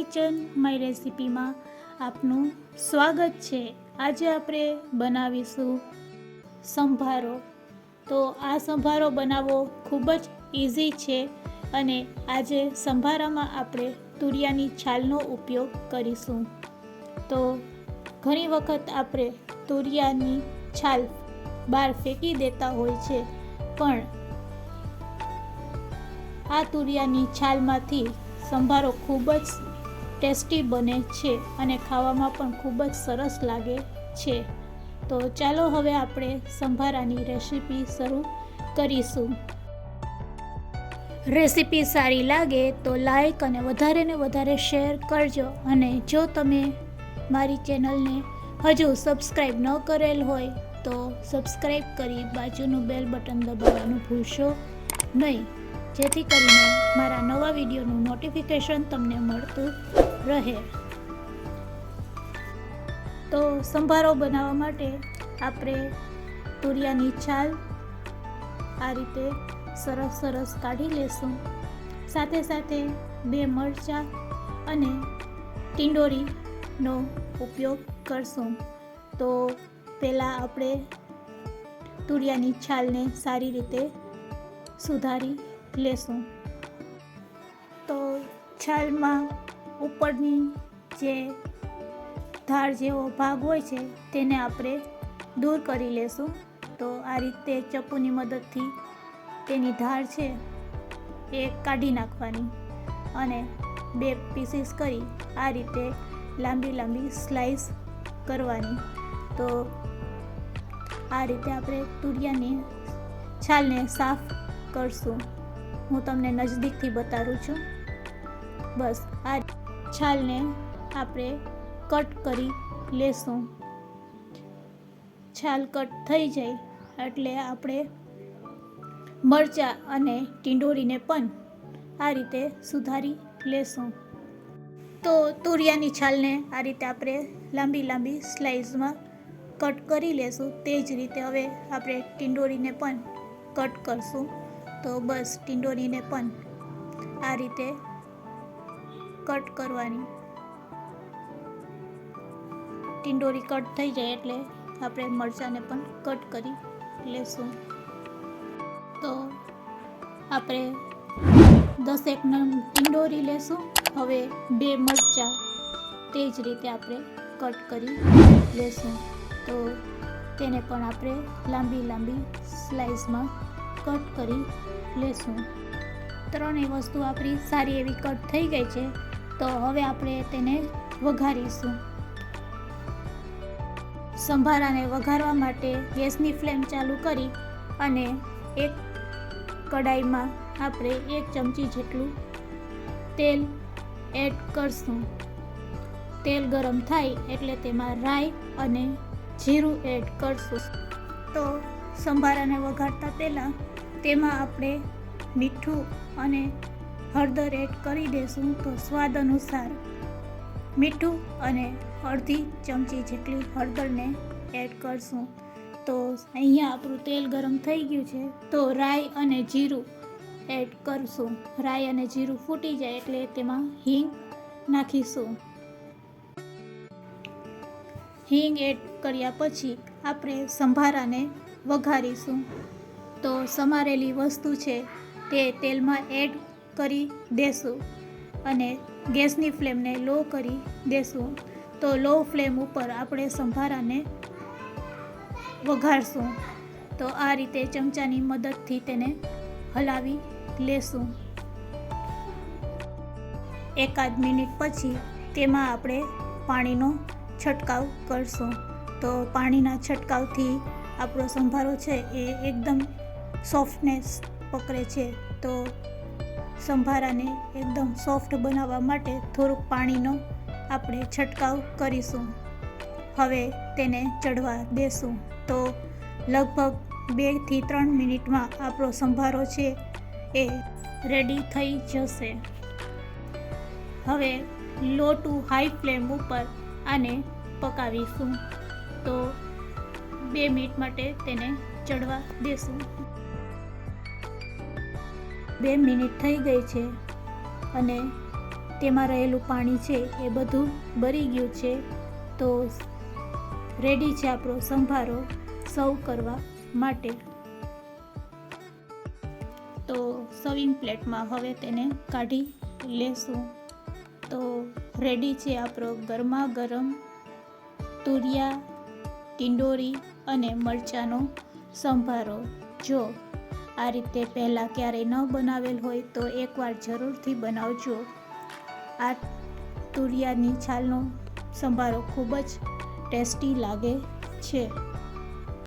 Kitchen my રેસિપીમાં આપનું સ્વાગત છે. આજે આપણે બનાવીશું સંભારો. તો આ સંભારો બનાવવો ખૂબ જ ઇઝી છે અને આજે સંભારામાં આપણે તુરિયાની છાલનો ઉપયોગ કરીશું. તો ઘણી વખત આપણે તુરિયાની છાલ બહાર ફેંકી દેતા હોય છે, પણ આ તુરિયાની છાલમાંથી સંભારો ખૂબ જ ટેસ્ટી બને છે અને ખાવામાં પણ ખૂબ જ સરસ લાગે છે. તો ચાલો હવે આપણે સંભારાની રેસીપી શરૂ કરીશું. રેસીપી સારી લાગે તો લાઈક અને વધારે ને વધારે શેર કરજો અને જો તમે મારી ચેનલને હજુ સબસ્ક્રાઈબ ન કરેલ હોય તો સબસ્ક્રાઈબ કરી બાજુનું બેલ બટન દબાવવાનું ભૂલશો નહીં. જેથી કરીને મારા નવા વિડીયોનું નોટિફિકેશન તમને મળતું રહે. તો સંભારો બનાવવા માટે આપણે તુરિયાની છાલ આ રીતે સરસ સરસ કાઢી લેશું. સાથે સાથે બે મરચાં અને ટિંડોરીનો ઉપયોગ કરશું. તો પહેલાં આપણે તુરિયાની છાલને સારી રીતે સુધારી લેશું. તો છાલમાં ઉપરની જે ધાર જેવો ભાગ હોય છે, તેને આપણે દૂર કરી લેશું. તો આ રીતે ચપ્પુની મદદથી તેની ધાર છે એ કાઢી નાખવાની અને બે પીસીસ કરી આ રીતે લાંબી લાંબી સ્લાઈસ કરવાની. તો આ રીતે આપણે તુરિયાની છાલને સાફ કરશું. હું તમને નજદીકથી બતાવું છું. બસ આ છાલને આપણે કટ કરી લેશું. છાલ કટ થઈ જાય એટલે આપણે મરચાં અને ટીંડોરીને પણ આ રીતે સુધારી લેશું. તો તુરિયાની છાલને આ રીતે આપણે લાંબી લાંબી સ્લાઇસમાં કટ કરી લેશું. તે જ રીતે હવે આપણે ટીંડોરીને પણ કટ કરશું. તો બસ ટીંડોરીને પણ આ રીતે કટ કરવાની. ટીંડોરી કટ થઈ જાય એટલે આપણે મરચાંને પણ કટ કરી લેશું. તો આપણે દસેક નંગ ટિંડોરી લેશું. હવે બે મરચાં તે જ રીતે આપણે કટ કરી લેશું. તો તેને પણ આપણે લાંબી લાંબી સ્લાઇસમાં કટ કરી લેશું. ત્રણેય વસ્તુ આપણી સારી એવી કટ થઈ ગઈ છે. તો હવે આપણે તેને વઘારીશું. સંભારાને વઘારવા માટે ગેસની ફ્લેમ ચાલુ કરી અને એક કડાઈમાં આપણે એક ચમચી જેટલું તેલ એડ કરશું. તેલ ગરમ થાય એટલે તેમાં રાઈ અને જીરું એડ કરશું. તો સંભારાને વઘારતા પહેલાં તેમાં આપણે મીઠું અને હળદર એડ કરી દઈશું તો સ્વાદ અનુસાર મીઠું અને અડધી ચમચી જેટલી હળદરને એડ કરશું. તો અહીંયા આપણું તેલ ગરમ થઈ ગયું છે. તો રાઈ અને જીરું એડ કરશું. રાઈ અને જીરું ફૂટી જાય એટલે તેમાં હિંગ નાખીશું. હિંગ એડ કર્યા પછી આપણે સંભારાને વઘારીશું. તો સમારેલી વસ્તુ છે તે તેલમાં એડ કરી દેશું અને ગેસની ફ્લેમને લો કરી દેશું. તો લો ફ્લેમ ઉપર આપણે સંભારાને વઘારશું. તો આ રીતે ચમચાની મદદથી તેને હલાવી લેશું. એકાદ મિનિટ પછી તેમાં આપણે પાણીનો છંટકાવ કરશું. તો પાણીના છંટકાવથી આપણો સંભારો છે એ એકદમ સોફ્ટનેસ પકડે છે. તો સંભારાને એકદમ સોફ્ટ બનાવવા માટે થોડુંક પાણીનો આપણે છંટકાવ કરીશું. હવે તેને ચડવા દેશું. તો લગભગ બેથી ત્રણ મિનિટમાં આપણો સંભારો છે એ રેડી થઈ જશે. હવે લો ટુ હાઈ ફ્લેમ ઉપર આને પકાવીશું. તો બે મિનિટ માટે તેને ચડવા દેશું. બે મિનિટ થઈ ગઈ છે અને તેમાં રહેલું પાણી છે એ બધું બરી ગયું છે. તો રેડી છે આપણો સંભારો સર્વ કરવા માટે. તો સર્વિંગ પ્લેટમાં હવે તેને કાઢી લેશું. તો રેડી છે આપણો ગરમા ગરમ તુરિયા, ટિંડોરી અને મરચાંનો સંભારો. જો આ રીતે પહેલાં ક્યારેય ન બનાવેલ હોય તો એકવાર જરૂરથી બનાવજો. આ તુરિયાની છાલનો સંભારો ખૂબ જ ટેસ્ટી લાગે છે.